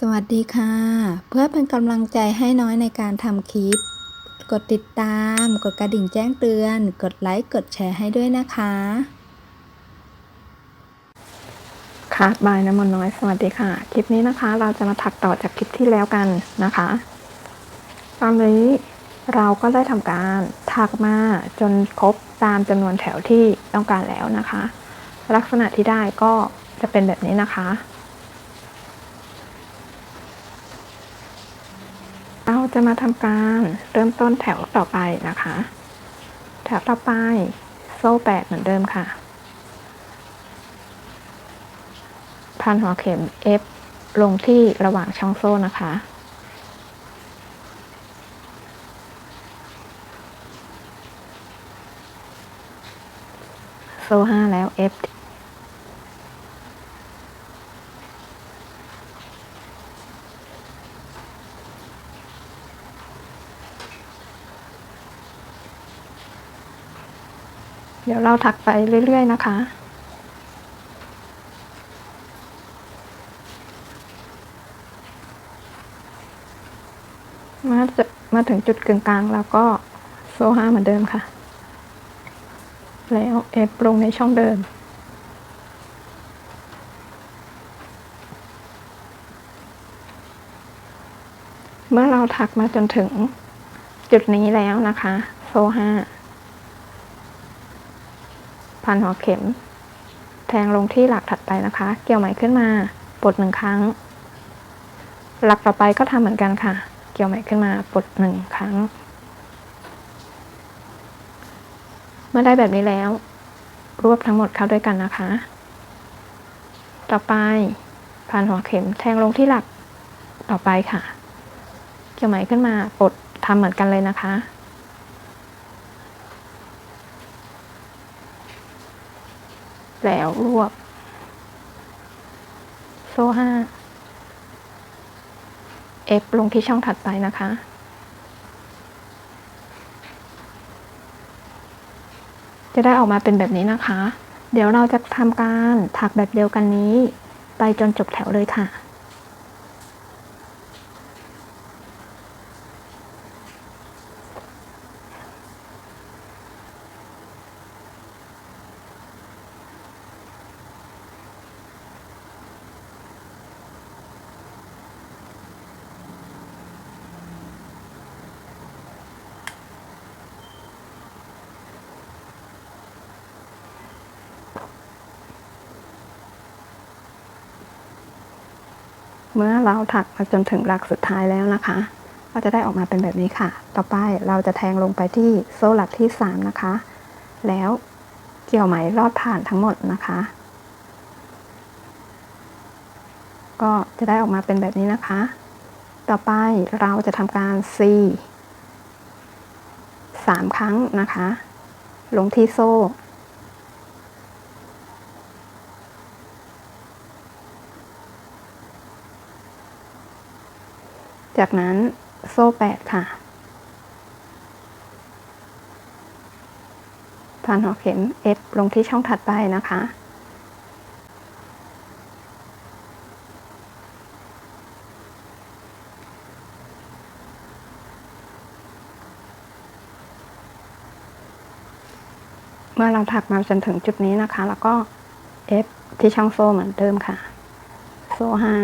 สวัสดีค่ะ เพื่อเป็นกำลังใจให้น้อยในการทำคลิป กดติดตาม กดกระดิ่งแจ้งเตือน กดไลค์ กดแชร์ให้ด้วยนะคะค่ะบายน้ำมนต์น้อย สวัสดีค่ะ คลิปนี้นะคะ เราจะมาถักต่อจากคลิปที่แล้วกันนะคะ ตอนนี้เราก็ได้ทำการถักมาจนครบตามจำนวนแถวที่ต้องการแล้วนะคะ ลักษณะที่ได้ก็จะเป็นแบบนี้นะคะ เรา จะมาทำการเริ่มต้นแถวต่อไปนะคะ แถวต่อไปโซ่แปดเหมือนเดิมค่ะ พันหัวเข็ม F ลงที่ระหว่างช่องโซ่นะคะ โซ่ห้าแล้ว F เดี๋ยวเราถักไปเรื่อย ๆ นะคะ มาจะมาถึงจุดกึ่งกลางแล้วก็โซ่ห้าเหมือนเดิมค่ะ แล้วเอฟลงในช่องเดิมเมื่อเราถักมาจนถึงจุดนี้แล้วนะคะ โซ่ห้า พันหัวเข็ม แทงลงที่หลักถัดไปนะคะ เกี่ยวไหมขึ้นมาปลดหนึ่งครั้ง หลักต่อไปก็ทำเหมือนกันค่ะ เกี่ยวไหมขึ้นมาปลดหนึ่งครั้ง เมื่อได้แบบนี้แล้ว รวบทั้งหมดเข้าด้วยกันนะคะ ต่อไปพันหัวเข็มแทงลงที่หลักต่อไปค่ะ เกี่ยวไหมขึ้นมาปลดทำเหมือนกันเลยนะคะ แล้วรวบ โซ่ห้า F ลงที่ช่องถัดไปนะคะ จะได้ออกมาเป็นแบบนี้นะคะ เดี๋ยวเราจะทำการถักแบบเดียวกันนี้ ไปจนจบแถวเลยค่ะ เมื่อเราถักมาจนถึงหลักสุดท้ายแล้วนะคะ ก็จะได้ออกมาเป็นแบบนี้ค่ะ ต่อไปเราจะแทงลงไปที่โซ่หลักที่ 3 นะคะ แล้วเกี่ยวไหมลอดผ่านทั้งหมดนะคะ ก็จะได้ออกมาเป็นแบบนี้นะคะ ต่อไปเราจะทำการ C สามครั้งนะคะ ลงที่โซ่ จากนั้นโซ่แปดค่ะผ่านหัวเข็ม F ลงที่ช่องถัดไปนะคะ เมื่อเราถักมาจนถึงจุดนี้นะคะ แล้วก็ F ที่ช่องโซ่เหมือนเดิมค่ะ โซ่ห้า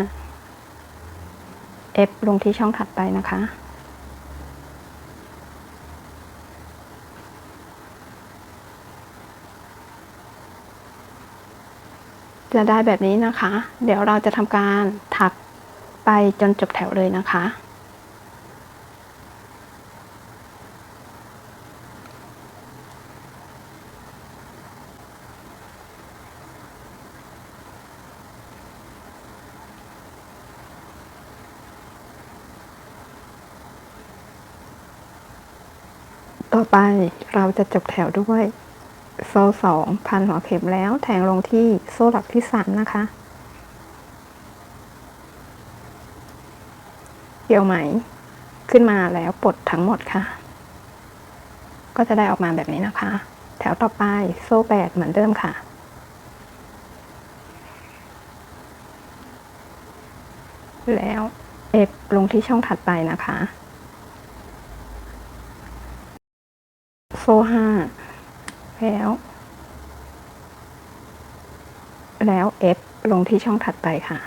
F ลงที่ช่องถัดไปนะคะ จะได้แบบนี้นะคะ เดี๋ยวเราจะทำการถักไปจนจบแถวเลยนะคะ ไปเราจะจบแถวด้วย โซ่สองพันหัวเข็มแล้วแทงลงที่โซ่หลักที่สามนะคะ เกี่ยวไหมขึ้นมาแล้วปลดทั้งหมดค่ะ ก็จะได้ออกมาแบบนี้นะคะ แถวต่อไปโซ่แปดเหมือนเดิมค่ะแล้ว F ลงที่ช่องถัดไปนะคะ โซ่ห้า แล้ว แล้ว F ลงที่ช่องถัดไปค่ะ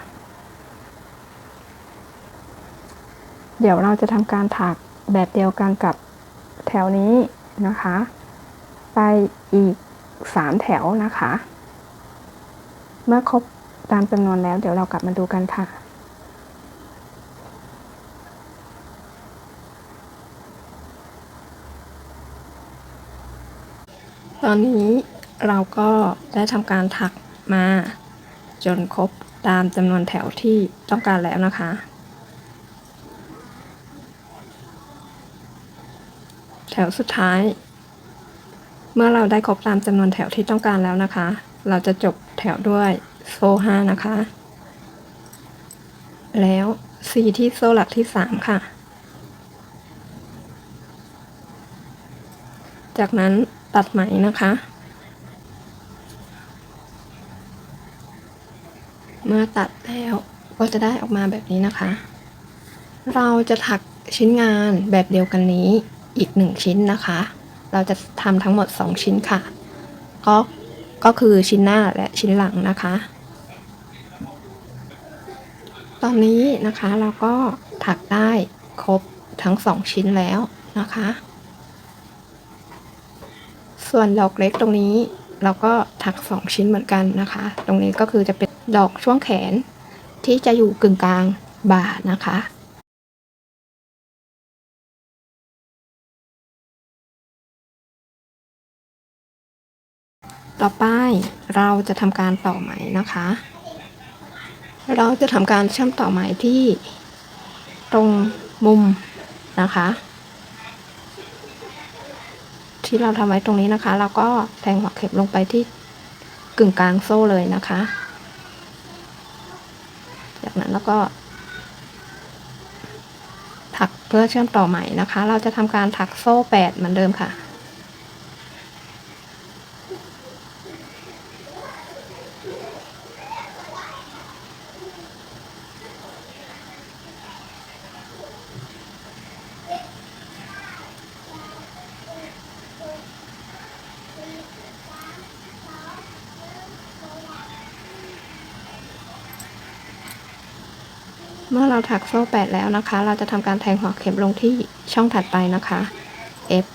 เดี๋ยวเราจะทำการถักแบบเดียวกันกับแถวนี้นะคะ ไปอีกสามแถวนะคะ เมื่อครบตามจำนวนแล้วเดี๋ยวเรากลับมาดูกันค่ะ อนนี้เราก็ได้ทำการถักมา จนครบตามจำนวนแถวที่ต้องการแล้วนะคะ แถวสุดท้าย เมื่อเราได้ครบตามจำนวนแถวที่ต้องการแล้วนะคะ เราจะจบแถวด้วยโซ่ห้านะคะ แล้วซีที่โซ่หลักที่สามค่ะ จากนั้นตัดไหมนะคะ เมื่อตัดแล้วก็จะได้ออกมาแบบนี้นะคะ เราจะถักชิ้นงานแบบเดียวกันนี้อีกหนึ่งชิ้นนะคะ เราจะทำทั้งหมด 2 ชิ้นค่ะ ก็ก็คือชิ้นหน้าและชิ้นหลังนะคะ ตอนนี้นะคะเราก็ถักได้ครบทั้ง 2 ชิ้นแล้วนะคะ ส่วนดอกเล็กตรงนี้เราก็ถัก 2 ชิ้นเหมือนกันนะคะ ตรงนี้ก็คือจะเป็นดอกช่วงแขนที่จะอยู่กึ่งกลางบ่านะคะ ต่อไปเราจะทำการต่อไหมนะคะ เราจะทำการเชื่อมต่อไหมที่ตรงมุมนะคะ ที่เราทำไว้ตรงนี้นะคะ เราก็แทงหัวเข็มลงไปที่กึ่งกลางโซ่เลยนะคะ จากนั้นแล้วก็ ถักเพื่อเชื่อมต่อใหม่นะคะ เราจะทำการถักโซ่แปดเหมือนเดิมค่ะ ถักโซ่แปดแล้วนะคะ เราจะทำการแทงหัวเข็มลงที่ช่องถัดไปนะคะ F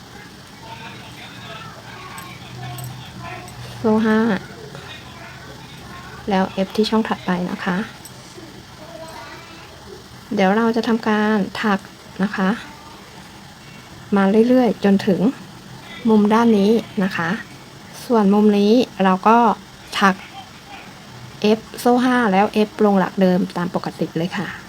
โซ่ห้าแล้ว F ที่ช่องถัดไปนะคะ เดี๋ยวเราจะทำการถักนะคะ มาเรื่อยๆ จนถึงมุมด้านนี้นะคะ ส่วนมุมนี้เราก็ถัก F โซ่ห้าแล้ว F ลงหลักเดิมตามปกติเลยค่ะ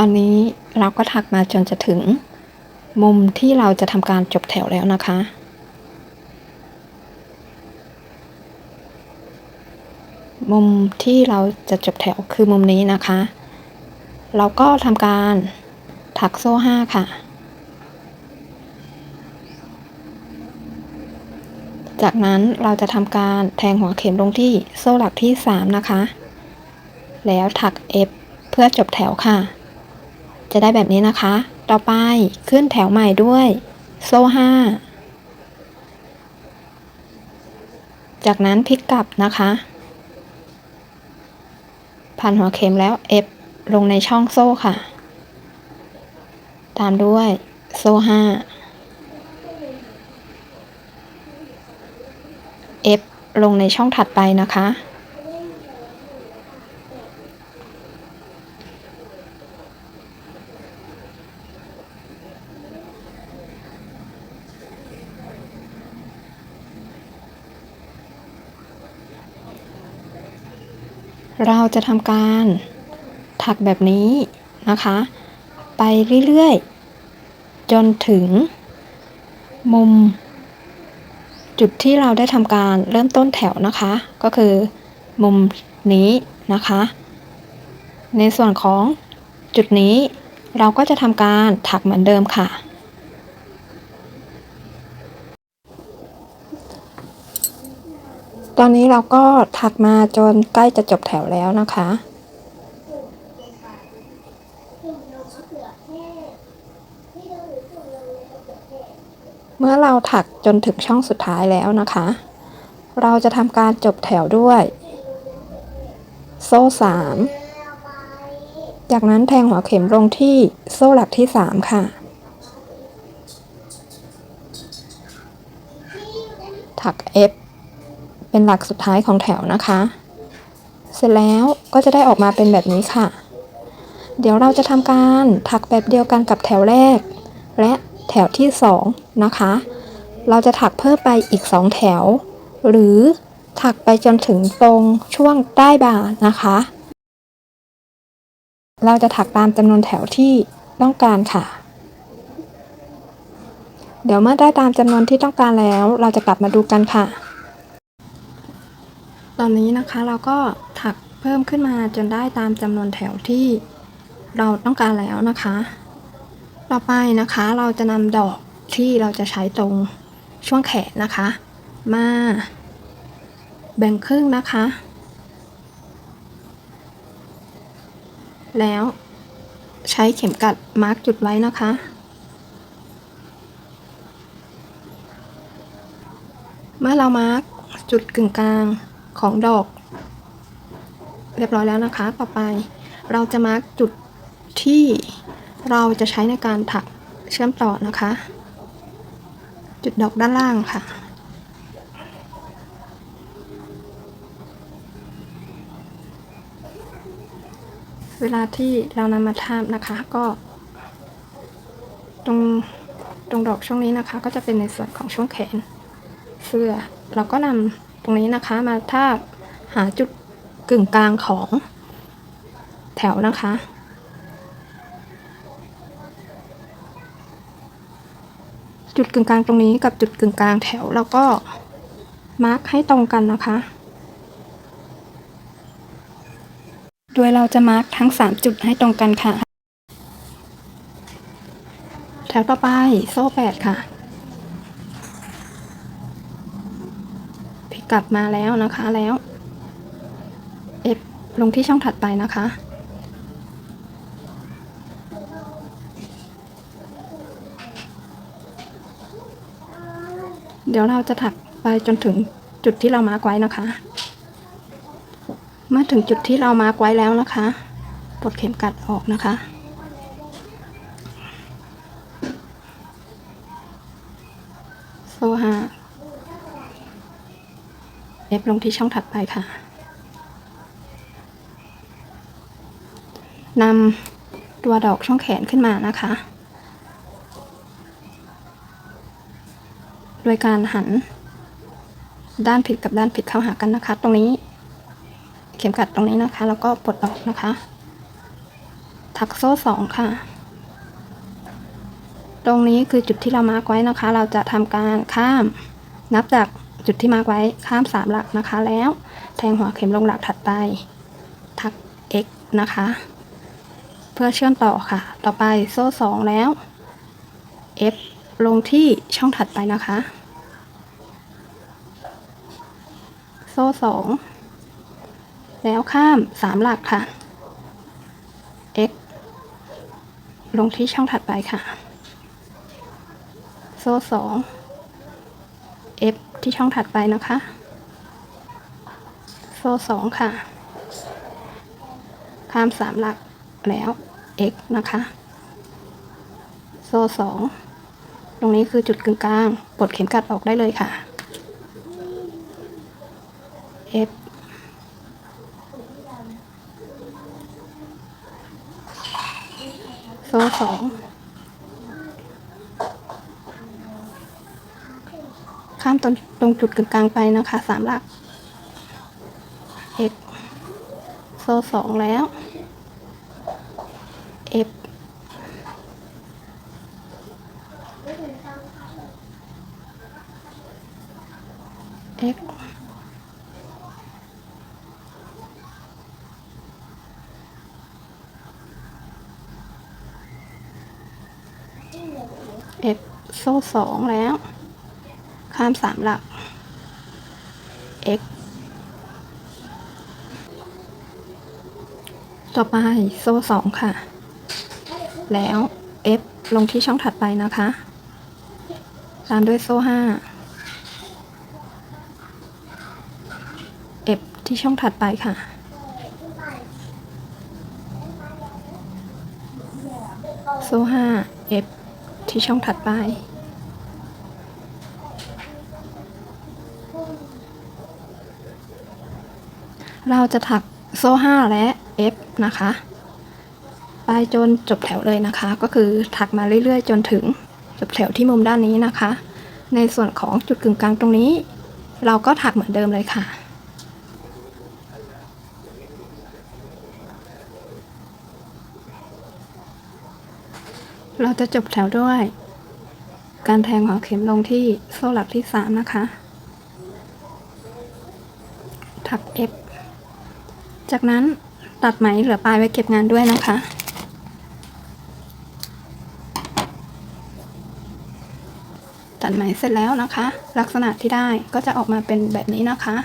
ตอนนี้เราก็ถักมาจนจะถึงมุมที่เราจะทำการจบแถวแล้วนะคะ มุมที่เราจะจบแถวคือมุมนี้นะคะ เราก็ทำการถักโซ่ห้าค่ะ จากนั้นเราจะทำการแทงหัวเข็มลงที่โซ่หลักที่ 3 นะคะ แล้วถัก F เพื่อจบแถวค่ะ จะได้แบบนี้นะคะ ต่อไปขึ้นแถวใหม่ด้วย โซ่ห้า จากนั้นพลิกกลับนะคะพันหัวเข็มแล้ว F ลงในช่องโซ่ค่ะ ตามด้วยโซ่ห้า F ลงในช่องถัดไปนะคะ เราจะทำการถักแบบนี้นะคะ ไปเรื่อยๆ จนถึง มุม จุดที่เราได้ทำการเริ่มต้นแถวนะคะ ก็คือมุมนี้นะคะ ในส่วนของจุดนี้เราก็จะทำการถักเหมือนเดิมค่ะ ตอนนี้เราก็ถักมาจนใกล้จะจบแถวแล้วนะคะ เมื่อเราถักจนถึงช่องสุดท้ายแล้วนะคะ เราจะทำการจบแถวด้วย โซ่สามจากนั้นแทงหัวเข็มลงที่โซ่หลักที่สามค่ะถัก F เป็นหลักสุดท้ายของแถวนะคะ เสร็จแล้วก็จะได้ออกมาเป็นแบบนี้ค่ะ เดี๋ยวเราจะทำการถักแบบเดียวกันกับแถวแรก และแถวที่สองนะคะ เราจะถักเพิ่มไปอีกสองแถว หรือถักไปจนถึงตรงช่วงใต้บ่านะคะ เราจะถักตามจำนวนแถวที่ต้องการค่ะ เดี๋ยวเมื่อได้ตามจำนวนที่ต้องการแล้ว เราจะกลับมาดูกันค่ะ ตอนนี้นะคะเราก็ถักเพิ่มขึ้นมาจนได้ตามจำนวนแถวที่เราต้องการแล้วนะคะ ต่อไปนะคะเราจะนำดอกที่เราจะใช้ตรงช่วงแขนนะคะ มาแบ่งครึ่งนะคะ แล้วใช้เข็มกัดมาร์กจุดไว้นะคะ เมื่อเรามาร์กจุดกึ่งกลาง ของดอก เรียบร้อยแล้วนะคะ ต่อไปเราจะมาร์กจุดที่เราจะใช้ในการถักเชื่อมต่อนะคะ จุดดอกด้านล่างค่ะ เวลาที่เรานำมาทาบนะคะก็ตรงตรงดอกช่วงนี้นะคะ ก็จะเป็นในส่วนของช่วงแขนเสื้อเราก็นำ รงนี้นะคะมาทาหาจุดกึ่งกลางของแถวนะคะ จุดกึ่งกลางตรงนี้กับจุดกึ่งกลางแถวเราก็มาร์กให้ตรงกันนะคะ โดยเราจะมาร์กทั้ง 3 จุดให้ตรงกันค่ะ แถวต่อไปโซ่8ค่ะพลิ กลับมาแล้วนะคะแล้ว F ลงที่ช่องถัดไปนะคะ เดี๋ยวเราจะถักไปจนถึงจุดที่เรามาร์กไว้นะคะ เมื่อถึงจุดที่เรามาร์กไว้แล้วนะคะปลดเข็มกัดออกนะคะ โซ่ห้า เอฟลงที่ช่องถัดไปค่ะนำตัวดอกช่องแขนขึ้นมานะคะ โดยการหัน ด้านผิดกับด้านผิดเข้าหากันนะคะ ตรงนี้ เข็มกัดตรงนี้นะคะ แล้วก็ปลดออกนะคะ ถักโซ่สองค่ะ ตรงนี้คือจุดที่เรามาร์กไว้นะคะ เราจะทำการข้ามนับจาก จุดที่มาร์กไว้ข้ามสามหลักนะคะ แล้วแทงหัวเข็มลงหลักถัดไป ทัก x นะคะ เพื่อเชื่อมต่อค่ะ ต่อไปโซ่สองแล้ว f ลงที่ช่องถัดไปนะคะ โซ่สองแล้วข้ามสามหลักค่ะ x ลงที่ช่องถัดไปค่ะ โซ่สอง f ที่ช่องถัดไปนะคะโซ่สองค่ะ ข้ามสามหลักแล้ว x นะคะ โซ่สองตรงนี้คือจุดกึ่งกลาง ปลดเข็มกัดออกได้เลยค่ะ F โซ่สอง ตรงตรงจุดกึ่งกลางไปนะคะสามหลัก x โซ่สองแล้ว f x f โซ่สองแล้ว ข้ามสามหลัก X ต่อไปโซ่สองค่ะ แล้ว F ลงที่ช่องถัดไปนะคะ ตามด้วยโซ่ห้า F ที่ช่องถัดไปค่ะโซ่ห้า F ที่ช่องถัดไป เราจะถักโซ่ห้าและ F นะคะ ไปจนจบแถวเลยนะคะ ก็คือถักมาเรื่อยๆ จนถึงจบแถวที่มุมด้านนี้นะคะ ในส่วนของจุดกึ่งกลางตรงนี้ เราก็ถักเหมือนเดิมเลยค่ะเราจะจบแถวด้วย การแทงหัวเข็มลงที่โซ่หลักที่สามนะคะ ถัก F จากนั้นตัดไหมเหลือปลายไว้เก็บงานด้วยนะคะ ตัดไหมเสร็จแล้วนะคะ ลักษณะที่ได้ก็จะออกมาเป็นแบบนี้นะคะ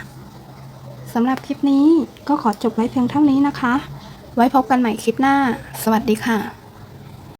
สำหรับคลิปนี้ก็ขอจบไว้เพียงเท่านี้นะคะ ไว้พบกันใหม่คลิปหน้า สวัสดีค่ะ